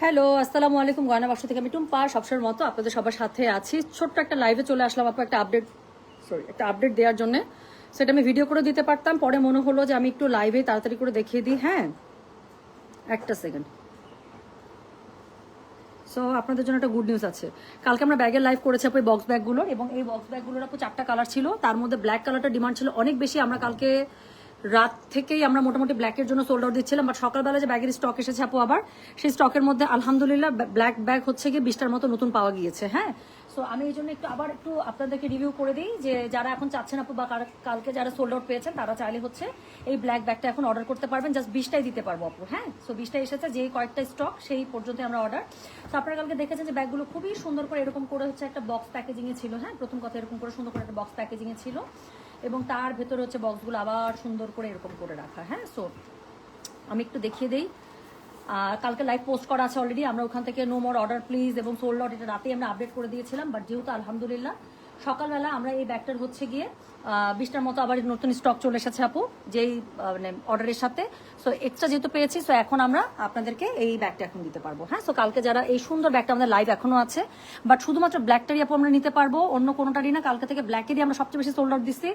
Hello, আসসালামু আলাইকুম। গয়না বাক্স থেকে আমি টুম্পা। সবসময়ের মতো আপনাদের সবার সাথে আছি। ছোট্ট একটা লাইভে চলে আসলাম আপু একটা আপডেট সরি একটা আপডেট দেওয়ার জন্য। সেটা আমি ভিডিও করে দিতে পারতাম। পরে মনে হলো যে আমি একটু লাইভে তাড়াতাড়ি করে দেখিয়ে দিই। হ্যাঁ একটা সেকেন্ড সো আপনাদের জন্য একটা গুড নিউজ আছে। কালকে আমরা ব্যাগের লাইভ করেছি আপু এই বক্স ব্যাগগুলোর এবং এই বক্স ব্যাগগুলোর আপু চারটা কালার ছিল। তার মধ্যে ব্ল্যাক কালারটা ডিমান্ড ছিল অনেক বেশি। আমরা কালকে রাত থেকেই আমরা মোটামুটি ব্ল্যাকের জন্য সোল্ড আউট দিচ্ছিলাম বাট সকালবেলা যে ব্যাগের স্টক এসেছে আপু আবার, সেই স্টকের মধ্যে আলহামদুলিল্লাহ ব্ল্যাক ব্যাগ হচ্ছে গিয়ে বিশটার মতো নতুন পাওয়া গিয়েছে হ্যাঁ? সো আমি এই জন্য একটু আবার একটু আপনাদেরকে রিভিউ করে দিই যে যারা এখন চাচ্ছেন আপু বা কালকে যারা সোল্ড আউট পেয়েছেন, তারা চাইলে হচ্ছে এই ব্ল্যাক ব্যাগটা এখন অর্ডার করতে পারবেন। জাস্ট বিশটাই দিতে পারব আপু হ্যাঁ? সো বিশটা এসেছে, যেই কয়েকটা স্টক সেই পর্যন্ত আমরা অর্ডার তো আপনারা কালকে দেখেছেন যে ব্যাগগুলো খুবই সুন্দর করে এরকম করে হচ্ছে একটা বক্স প্যাকেজিং এ ছিল হ্যাঁ? প্রথম কথা এরকম করে সুন্দর করে একটা বক্স প্যাকেজিং এ ছিল। এবং তার ভেতরে হচ্ছে বক্সগুলো আবার সুন্দর করে এরকম করে রাখা হ্যাঁ? সো আমি একটু দেখিয়ে দিই। আর কালকে লাইভ পোস্ট করা আছে অলরেডি আমরা ওখান থেকে নো মোর অর্ডার প্লিজ এবং সোল্ড আউট এটা রাতেই আমরা আপডেট করে দিয়েছিলাম বাট যেহেতু আলহামদুলিল্লাহ সকালবেলা আমরা এই ব্যাগটার হচ্ছে গিয়ে বিশটার মতো আবার নতুন স্টক চলে এসেছে আপু, যেই মানে অর্ডারের সাথে। সো এক্সট্রা যেহেতু পেয়েছি সো এখন আমরা আপনাদেরকে এই ব্যাগটা এখন দিতে পারব হ্যাঁ? সো কালকে যারা এই সুন্দর ব্যাগটা আমাদের লাইভ এখনও আছে বাট শুধুমাত্র ব্ল্যাকটারই আপু আমরা নিতে পারব, অন্য কোনোটারই না, কালকে থেকে ব্ল্যাকেরই আমরা সবচেয়ে বেশি সোল্ড আউট দিচ্ছি।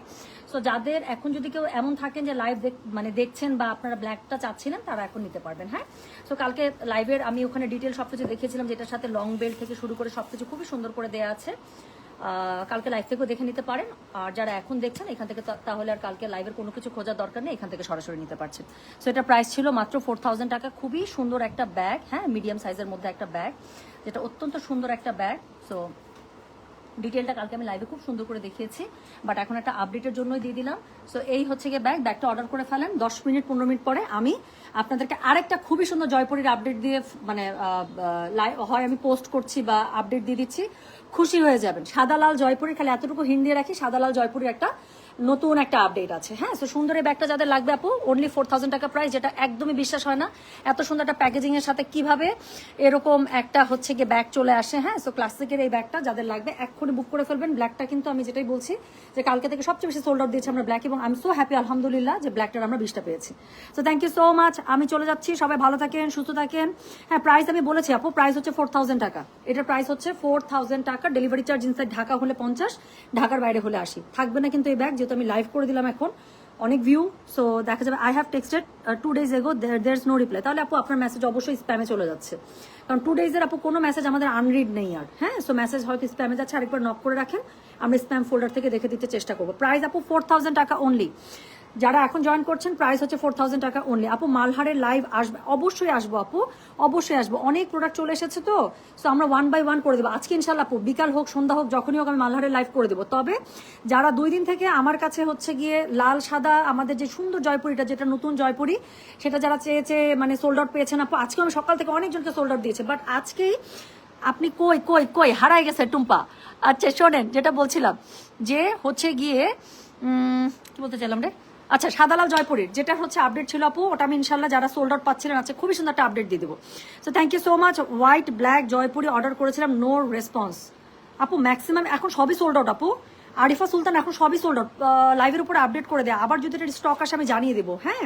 সো যাদের এখন যদি কেউ এমন থাকেন যে লাইভ মানে দেখছেন বা আপনারা ব্ল্যাকটা চাচ্ছিলেন, তারা এখন নিতে পারবেন হ্যাঁ? সো কালকে লাইভের আমি ওখানে ডিটেল সবকিছু দেখিয়েছিলাম, যেটার সাথে লং বেল্ট থেকে শুরু করে সবকিছু খুবই সুন্দর করে দেওয়া আছে। কালকে লাইভ থেকেও দেখে নিতে পারেন। আর যারা এখন দেখছেন, এখান থেকে তাহলে আর কালকে লাইভের কোনো কিছু খোঁজার দরকার নেই, এখান থেকে সরাসরি নিতে পারছেন। সো এটা প্রাইস ছিল মাত্র ফোর থাউজেন্ড টাকা। খুবই সুন্দর একটা ব্যাগ হ্যাঁ মিডিয়াম সাইজের মধ্যে একটা ব্যাগ যেটা অত্যন্ত সুন্দর একটা ব্যাগ সো ডিটেলটা কালকে আমি লাইভে খুব সুন্দর করে দেখিয়েছি। বাট এখন একটা আপডেটের জন্যই দিয়ে দিলাম। সো এই হচ্ছে গিয়ে ব্যাগ ব্যাগটা অর্ডার করে ফেলেন। দশ মিনিট, পনেরো মিনিট পরে আমি আপনাদেরকে আরেকটা খুবই সুন্দর জয়পুরের আপডেট দিয়ে মানে হয় আমি পোস্ট করছি বা আপডেট দিয়ে দিচ্ছি। খুশি হয়ে যাবেন। সাদা লাল জয়পুরের খালি এতটুকু হিন্দি দিয়ে রাখি, সাদা লাল জয়পুরের একটা নতুন একটা আপডেট আছে। হ্যাঁ সো সুন্দর এই ব্যাগটা যাদের লাগবে আপু অনলি ফোর থাউজেন্ড টাকা প্রাইস যেটা একদমই বিশ্বাস হয় না। এত সুন্দর একটা প্যাকেজিং এর সাথে কীভাবে এরকম একটা হচ্ছে গিয়ে ব্যাগ চলে আসে হ্যাঁ সো ক্লাসিকের এই ব্যাগটা যাদের লাগবে, এক্ষুনি বুক করে ফেলবেন। ব্ল্যাকটা কিন্তু আমি যেটাই বলছি যে কালকে থেকে সবচেয়ে বেশি সোল্ড আউট দিয়েছি আমরা ব্ল্যাক এবং আমি সো হ্যাপি আলহামদুলিল্লাহ, যে ব্ল্যাকটার আমরা বিশটা পেয়েছি। So thank you so much আমি চলে যাচ্ছি, সবাই ভালো থাকেন, সুস্থ থাকেন। হ্যাঁ প্রাইস আমি বলেছি আপু প্রাইস হচ্ছে ফোর থাউজেন্ড টাকা। এটার প্রাইস হচ্ছে ফোর থাউজেন্ড টাকা। ডেলিভারি চার্জ ইনসাইড ঢাকা হলে পঞ্চাশ, ঢাকার বাইরে হলে আসি থাকবে না কিন্তু এই ব্যাগ যেহেতু আমি লাইভ করে দিলাম এখন, অনেক ভিউ সো দেখা যাবে I have texted two days ago there is no reply তাহলে আপু, আপনার মেসেজ অবশ্যই স্প্যামে চলে যাচ্ছে। কারণ টু ডেজের আপু, কোনো মেসেজ আমাদের আনরিড নেই আর হ্যাঁ? সো মেসেজ হয়তো স্প্যামে যাচ্ছে, আরেকবার নক করে রাখেন। আমরা স্প্যাম ফোল্ডার থেকে দেখে দিতে চেষ্টা করব। প্রাইস আপু ফোর টাকা অনলি যারা এখন জয়েন করছেন প্রাইস হচ্ছে ফোর থাউজেন্ড টাকা অনলি আপু, মালহারের লাইভ আসবে, অবশ্যই আসব আপু, অবশ্যই আসব। অনেক প্রোডাক্ট চলে এসেছে তো সো আমরা ওয়ান বাই ওয়ান করে দেবো। আজকে ইনশাল্লাহ আপু, বিকাল হোক, সন্ধ্যা হোক, যখনই হোক আমি মালহারের লাইভ করে দেবো। তবে যারা দুই দিন থেকে আমার কাছে হচ্ছে গিয়ে লাল, সাদা, আমাদের যে সুন্দর জয়পুরিটা, যেটা নতুন জয়পুরি, সেটা যারা চেয়ে চেয়ে মানে সোল্ড আউট পেয়েছেন আপু, আজকে আমি সকাল থেকে অনেকজনকে সোল্ড আউট দিয়েছে। বাট আজকেই আপনি কই কই কই হারাই গেছে টুম্পা। আচ্ছা শোনেন, যেটা বলছিলাম, যে হচ্ছে গিয়ে কি বলতে চাইলাম রে? আচ্ছা সাদালাল জয়পুরের, যেটা হচ্ছে আপডেট ছিল আপু, ওটা আমি ইনশাল্লাহ যারা সোল্ড আউট পাচ্ছিলেন আছে খুবই সুন্দর একটা আপডেট দিয়ে দেবো। So thank you so much white black Jaipuri order করেছিলাম নো রেসপন্স আপু ম্যাক্সিমাম এখন সবই সোল্ড আউট আপু। আরিফা সুলতান এখন সবই সোল্ড আউট লাইভের উপরে আপডেট করে দেয়। আবার যদি এটা স্টক আসে আমি জানিয়ে দেবো হ্যাঁ?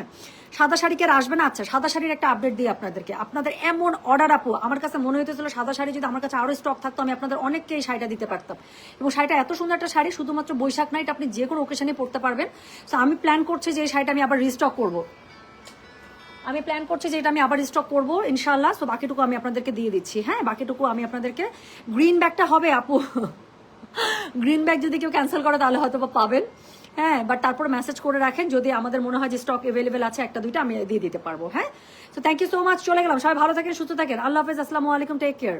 সাদা শাড়ি কি আসবে না? আচ্ছা সাদা শাড়ির একটা আপডেট দিই আপনাদেরকে। আপনাদের এমন অর্ডার আপু, আমার কাছে মনে হইতেছিল সাদা শাড়ি যদি আমার কাছে আরও স্টক থাকতো, আমি আপনাদের অনেককে এই শাড়িটা দিতে পারতাম। এবং শাড়িটা এত সুন্দর একটা শাড়ি, শুধুমাত্র বৈশাখ নাইট আপনি যে কোনো ওকেশনে পড়তে পারবেন। তো আমি প্ল্যান করছি যে এই শাড়িটা আমি আবার রিস্টক করব। আমি প্ল্যান করছি যে এটা আমি আবার স্টক করব ইনশাল্লাহ সো বাকিটুকু আমি আপনাদেরকে দিয়ে দিচ্ছি হ্যাঁ? বাকিটুকু আমি আপনাদেরকে গ্রিন ব্যাগটা হবে আপু। গ্রিন ব্যাগ যদি কেউ ক্যান্সেল করে, তাহলে হয়তো বা পাবেন। হ্যাঁ বাট তারপর মেসেজ করে রাখেন, যদি আমাদের মনে হয় যে স্টক অ্যাভেলেবেল আছে, একটা, দুইটা আমি দিয়ে দিতে পারব হ্যাঁ? তো থ্যাংক ইউ সো মাচ চলে গেলাম। সবাই ভালো থাকেন, সুস্থ থাকেন। আল্লাহ হাফেজ, আসসালামু আলাইকুম টেক কেয়ার